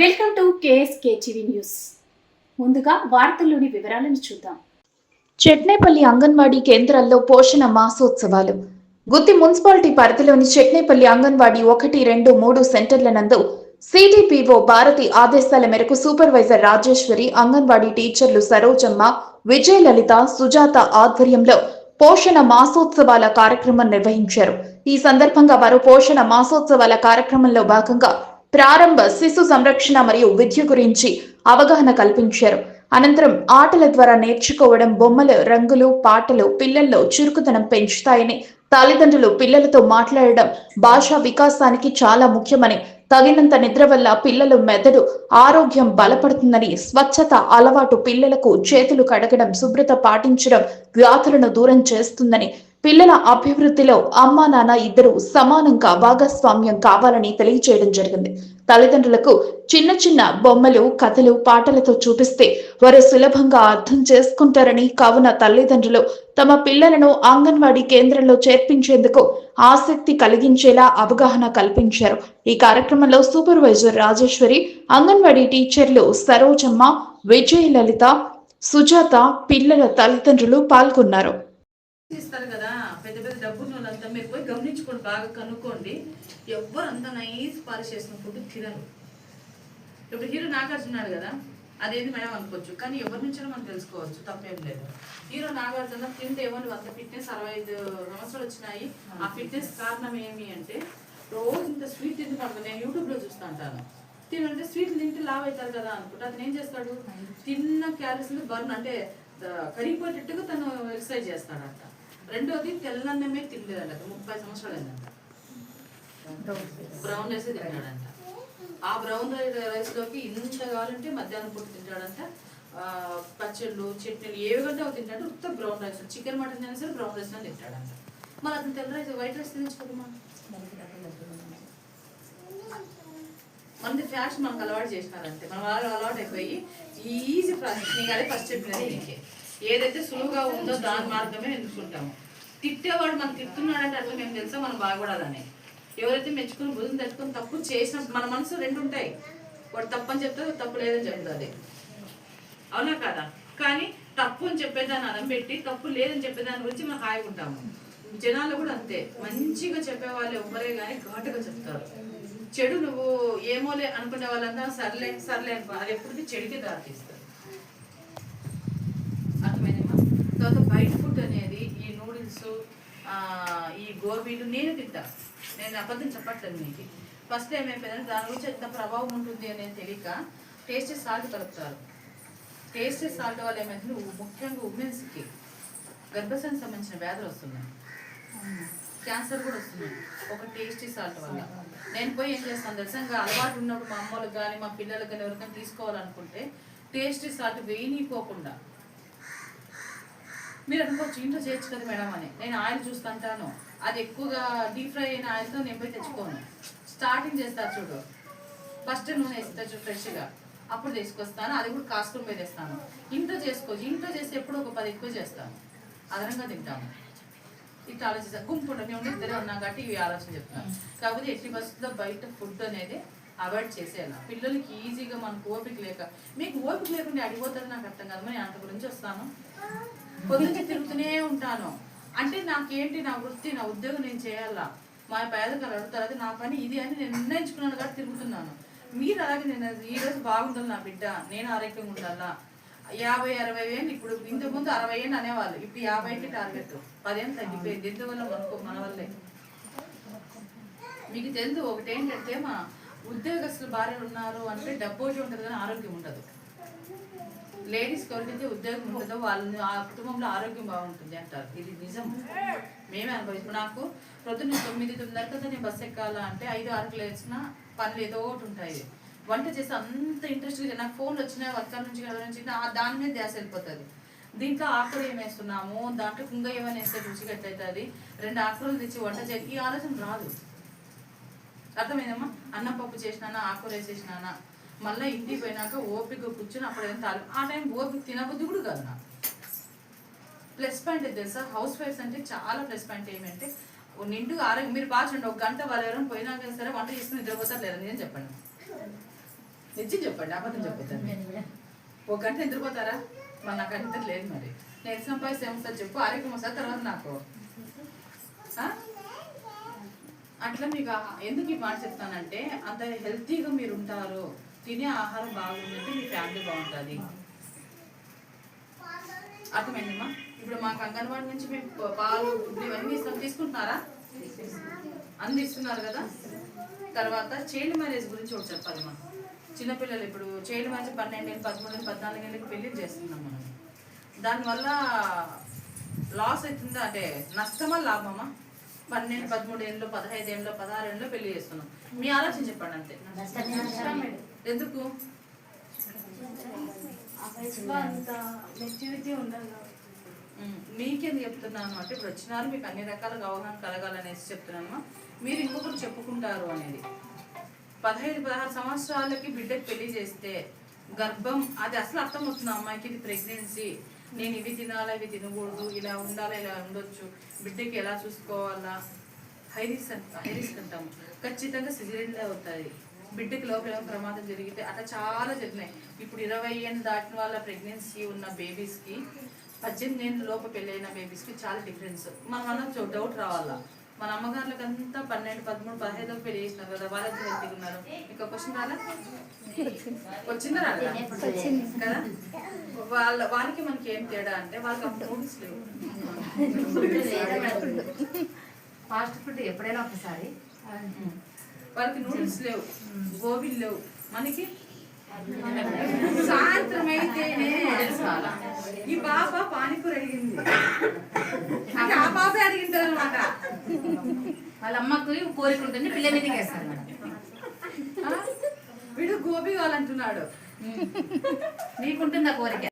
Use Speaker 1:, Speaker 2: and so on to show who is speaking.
Speaker 1: Welcome to KSK TV news. ముందుగా వార్తల్లోని వివరాలను చూద్దాం.
Speaker 2: చెట్నేపల్లి అంగన్వాడీ కేంద్రాల్లో పోషణ మాసోత్సవాలు. గుత్తి మున్సిపాలిటీ పరిధిలోని చెట్నేపల్లి అంగన్వాడీ ఒకటి రెండు మూడు సెంటర్ల నందు సిడిపిఓ భారతి ఆదేశాల మేరకు సూపర్వైజర్ రాజేశ్వరి అంగన్వాడీ టీచర్లు సరోజమ్మ విజయలలిత సుజాత ఆధ్వర్యంలో పోషణ మాసోత్సవాల కార్యక్రమం నిర్వహించారు. ఈ సందర్భంగా వారు పోషణ మాసోత్సవాల కార్యక్రమంలో భాగంగా ప్రారంభ శిశు సంరక్షణ మరియు విద్య గురించి అవగాహన కల్పించారు. అనంతరం ఆటల ద్వారా నేర్చుకోవడం బొమ్మలు రంగులు పాటలు పిల్లల్లో చురుకుతనం పెంచుతాయని తల్లిదండ్రులు పిల్లలతో మాట్లాడడం భాషా వికాసానికి చాలా ముఖ్యమని తగినంత నిద్ర వల్ల పిల్లలు మెదడు ఆరోగ్యం బలపడుతుందని స్వచ్ఛత అలవాటు పిల్లలకు చేతులు కడగడం శుభ్రత పాటించడం వ్యాధులను దూరం చేస్తుందని పిల్లల అభివృద్ధిలో అమ్మా నాన్న ఇద్దరు సమానంగా భాగస్వామ్యం కావాలని తెలియజేయడం జరిగింది. తల్లిదండ్రులకు చిన్న చిన్న బొమ్మలు కథలు పాటలతో చూపిస్తే వారు సులభంగా అర్థం చేసుకుంటారని కావున తల్లిదండ్రులు తమ పిల్లలను అంగన్వాడీ కేంద్రంలో చేర్పించేందుకు ఆసక్తి కలిగించేలా అవగాహన కల్పించారు. ఈ కార్యక్రమంలో సూపర్వైజర్ రాజేశ్వరి అంగన్వాడీ టీచర్లు సరోజమ్మ విజయలలిత సుజాత పిల్లల తల్లిదండ్రులు పాల్గొన్నారు.
Speaker 3: మీరు పోయి గమనించుకోండి బాగా కనుక్కోండి. ఎవ్వరు అంత నైస్ పాలిష్ చేసిన ఫుడ్ తినరు. ఇప్పుడు హీరో నాగార్జున కదా అదేది మేడం అనుకోవచ్చు. కానీ ఎవరి నుంచైనా మనం తెలుసుకోవచ్చు తప్పేం లేదు. హీరో నాగార్జున తింటే ఏమో అంత ఫిట్నెస్ అరవై ఐదు సంవత్సరాలు వచ్చినాయి. ఆ ఫిట్నెస్ కారణం ఏమి అంటే రోజు ఇంత స్వీట్ తింటున్నాడు నేను యూట్యూబ్లో చూస్తూ ఉంటాను. తినంటే స్వీట్లు తింటే లావ్ అవుతారు కదా అనుకుంటే అతను ఏం చేస్తాడు? తిన్న క్యాలరీస్ బర్న్ అంటే కరిగిపోయేటట్టుగా తను ఎక్సర్సైజ్ చేస్తాడంట. రెండోది తెల్లన్నమే తినలేదంట ముప్పై సంవత్సరాలు అయిందంట బ్రౌన్ రైస్ తింటాడంట. ఆ బ్రౌన్ రైస్లోకి ఇంత కావాలంటే మధ్యాహ్నం పూట తింటాడంట. పచ్చళ్ళు చట్నీలు ఏవి కంటే అవి తింటాడు. ఉత్త బ్రౌన్ రైస్ చికెన్ మటన్ తినా సరే బ్రౌన్ రైస్ తింటాడంట. మరి అతను తెల్ల రైస్ వైట్ రైస్ తినచ్చుకోదమ్మా మనది ఫ్యాషన్ మనకు అలవాటు చేసినారంటే మనం అలవాటు అయిపోయి ఈజీ ప్రాసెస్. నీకు అదే ఫస్ట్ చెప్పినది నీకే ఏదైతే సులువుగా ఉందో దాని మార్గమే ఎంచుకుంటాము తిట్టేవాడు మనం తిట్టున్నాడంటే అట్లా మేము తెలుసా? మనం బాగూడదని ఎవరైతే మెచ్చుకుని బుధం తట్టుకుని తప్పు చేసిన మన మనసు రెండు ఉంటాయి. వాడు తప్పని చెప్తే తప్పు లేదని చెప్తుంది అవునా కదా? కానీ తప్పు అని చెప్పేదాన్ని అదం పెట్టి తప్పు లేదని చెప్పేదాని గురించి మనం హాయిగా ఉంటాము. జనాలు కూడా అంతే. మంచిగా చెప్పేవాళ్ళు ఎవరే కానీ ఘాటుగా చెప్తారు. చెడు నువ్వు ఏమోలే అనుకునే వాళ్ళంతా సర్లే సర్లే అనుకో అది ఎప్పటికీ చెడుకి దారితీస్తుంది అర్థమైందమ్మా తర్వాత బయట ఫుడ్ అనేది ఈ నూడిల్స్ ఈ గోబీలు నేను తింటా. నేను అబద్ధం చెప్పట్లేదు మీకు. ఫస్ట్ ఏమైపోయిందంటే దాని గురించి ఎంత ప్రభావం ఉంటుంది అనేది తెలియక టేస్టీ సాల్ట్ కలుపుతారు. టేస్టీ సాల్ట్ వల్ల ఏమైంది ముఖ్యంగా ఉమెన్స్కి గర్భశానికి సంబంధించిన వ్యాధులు వస్తున్నాయి. క్యాన్సర్ కూడా వస్తున్నాయి. ఒక టేస్టీ సాల్ట్ వల్ల. నేను పోయి ఏం చేస్తాను తెలుసా? ఇంకా అలవాటు ఉన్నప్పుడు మా అమ్మలకు కానీ మా పిల్లలకు కానీ ఎవరికైనా తీసుకోవాలనుకుంటే టేస్టీ సాల్ట్ వేయనీకోకుండా మీరు అనుకోవచ్చు ఇంట్లో చేయొచ్చు కదా మేడం అని. నేను ఆయిల్ చూస్తుంటాను అది ఎక్కువగా డీప్ ఫ్రై అయిన ఆయిల్తో నేను పోయి తెచ్చుకోను. స్టార్టింగ్ చేస్తారు చూడు. ఫస్ట్ నూనె వేస్తా చూడు ఫ్రెష్గా. అప్పుడు తీసుకొస్తాను. అది కూడా కాసుకొని పోయి తెస్తాను ఇంట్లో చేసుకోవచ్చు ఇంట్లో చేస్తే ఎప్పుడు ఒక పది ఎక్కువ చేస్తాను. అదనంగా తింటాము. ఇట్లా ఆలోచిస్తాను గుంపు మేము ఇద్దరే ఉన్నాం కాబట్టి ఇవి ఆలోచన చెప్తాను. కాకపోతే ఎట్టి పరిస్థితుల్లో బయట ఫుడ్ అనేది అవాయిడ్ చేసేయాలి. పిల్లలకి ఈజీగా మనకు ఓపిక లేక మీకు ఓపిక లేకుండా అడిగిపోతుంది నాకు అర్థం కాదు. మరి అంత గురించి వస్తాను. పొద్దున్నే తిరుగుతూనే ఉంటాను. అంటే నాకేంటి నా వృత్తి నా ఉద్యోగం నేను చేయాలా? మా పేదకాలు అడుగుతారు అది నా పని ఇది అని నేను నిర్ణయించుకున్నాను కాబట్టి తిరుగుతున్నాను. మీరు అలాగే నేను ఈరోజు బాగుంటుంది నా బిడ్డ నేను ఆరోగ్యంగా ఉండాలా? యాభై అరవై వేలు ఇప్పుడు ఇంతకుముందు అరవై ఏళ్ళు అనేవాళ్ళు ఇప్పుడు యాభైకి టార్గెట్ పదేళ్ళు తగ్గిపోయింది ఎందువల్ల మనకు మన వల్లే. మీకు తెలుసు ఒకటేంటంటే మా ఉద్యోగస్తులు భార్యలు ఉన్నారు అంటే డబ్బు ఉంటుంది కానీ ఆరోగ్యం ఉండదు. లేడీస్ ఎవరికైతే ఉద్యోగం ఉంటుందో వాళ్ళని ఆ కుటుంబంలో ఆరోగ్యం బాగుంటుంది అంటారు. ఇది నిజం. మేమే అనుభవిస్తాం నాకు ప్రొద్దున తొమ్మిది తొమ్మిదిన్నర కదా నేను బస్సు ఎక్కాలా అంటే ఐదు ఆరుకు లేచిన పనులు ఏదో ఒకటి ఉంటాయి. వంట చేసి అంత ఇంట్రెస్ట్గా నాకు ఫోన్లు వచ్చినాయి వర్కర్ నుంచి ఎవరి నుంచి ఆ దాని మీద ధ్యాస వెళ్ళిపోతుంది. దీంట్లో ఆకులు ఏమేస్తున్నాము దాంట్లో కుంగ ఏమైనా వేస్తే రుచిగా ఎట్లయితుంది రెండు ఆకులు తెచ్చి వంట చేయాలి ఈ ఆలోచన రాదు. అర్థమైందమ్మా? అన్నం పప్పు చేసినానా ఆకులు వేసేసినానా? మళ్ళీ ఇంటికి పోయినాక ఓపిక కూర్చొని అప్పుడు ఏం తాలు ఆ టైం ఓపిక తినబుద్ధి కూడా కాదు నాకు. ప్లస్ పాయింట్ తెలుసా? హౌస్ వైఫ్స్ అంటే చాలా ప్లస్ పాయింట్ ఏమంటే నిండుగా ఆరోగ్యం మీరు బాగా చూడండి ఒక గంట వాళ్ళు పోయినాక సరే వంట చేసుకుని నిద్రపోతారు లేదా? నేను చెప్పండి నిజం చెప్పండి అబద్ధం చెప్పుతాను ఒక గంట నిద్రపోతారా? మరి నాకు అంత లేదు మరి. నేను సంపాదిస్తే ఏమొస్తారు చెప్పు ఆరోగ్యం వస్తారు తర్వాత నాకు. అట్లా మీకు ఎందుకు ఈ మాట చెప్తానంటే అంత హెల్తీగా మీరు ఉంటారు. తినే ఆహారం బాగుందంటే మీ ఫ్యామిలీ బాగుంటుంది అర్థమైందమ్మా? ఇప్పుడు మాకు అంగన్వాడి నుంచి మేము పాలు ఇవన్నీ ఇస్తాం తీసుకుంటున్నారా? అందిస్తున్నారు కదా? తర్వాత చైల్డ్ మ్యారేజ్ గురించి ఒకటి చెప్పాలి మనం చిన్నపిల్లలు ఇప్పుడు చైల్డ్ మ్యారేజ్ పన్నెండేళ్ళు పదమూడు పద్నాలుగు ఏళ్ళకి పెళ్ళి చేస్తున్నాం మనం. దానివల్ల లాస్ అవుతుందా? అంటే నష్టమా లాభమా? పన్నెండు పదమూడు ఏళ్ళు పదహైదు ఏళ్ళు పదహారు ఏళ్ళు పెళ్ళి చేస్తున్నాం. మీ ఆలోచన చెప్పండి అంతే. ఎందుకు?
Speaker 4: అంత మెచ్యూరిటీ
Speaker 3: మీకెందుకు చెప్తున్నాను అంటే ఇప్పుడు వచ్చినారు మీకు అన్ని రకాలుగా అవగాహన కలగాలనేసి చెప్తున్నాను. మీరు ఇంకొకరు చెప్పుకుంటారు అనేది. పదహైదు పదహారు సంవత్సరాలకి బిడ్డకి పెళ్ళి చేస్తే గర్భం అది అసలు అర్థం అవుతుంది? అమ్మాయికి ఇది ప్రెగ్నెన్సీ నేను ఇవి తినాలా ఇవి తినకూడదు ఇలా ఉండాలా ఇలా ఉండొచ్చు. బిడ్డకి ఎలా చూసుకోవాలా? హై రిస్క్ అంట హై రిస్క్ అంటాము. ఖచ్చితంగా సిజరీన్లే అవుతాయి. బిడ్డకి లోపల ప్రమాదం జరిగితే అట్లా చాలా జరిగినాయి. ఇప్పుడు ఇరవై ఏళ్ళు దాటిన వాళ్ళ ప్రెగ్నెన్సీ ఉన్న బేబీస్కి పద్దెనిమిది ఏళ్ళ లోపు పెళ్ళైన బేబీస్కి చాలా డిఫరెన్స్ మనం అనొచ్చు డౌట్ రావాలా? మన అమ్మగారులకు అంతా పన్నెండు పదమూడు పదహైదు పెళ్ళి చేసినారు కదా వాళ్ళకి హెల్తీగా ఉన్నారు? ఇంకా క్వశ్చన్ రాలా? వచ్చిందా రాలేదా కదా? వాళ్ళ వాళ్ళకి మనకి ఏం తేడా అంటే వాళ్ళకి అప్పుడు నూడిల్స్ లేవు.
Speaker 5: ఫాస్ట్ ఫుడ్ ఎప్పుడైనా ఒకసారి.
Speaker 3: వాళ్ళకి నూడిల్స్ లేవు గోబీలు లేవు. మనకి సాయంత్రం అయితేనే ఈ బాబా పానీపూరి అడిగింది. ఆ పాపే అడిగింటారు అనమాట
Speaker 5: వాళ్ళ అమ్మకు కోరిక ఉంటుంది పిల్లలు ఎదిగేస్తారు
Speaker 3: వీడు గోబీ కావాలంటున్నాడు.
Speaker 5: నీకుంటుందా కోరిక?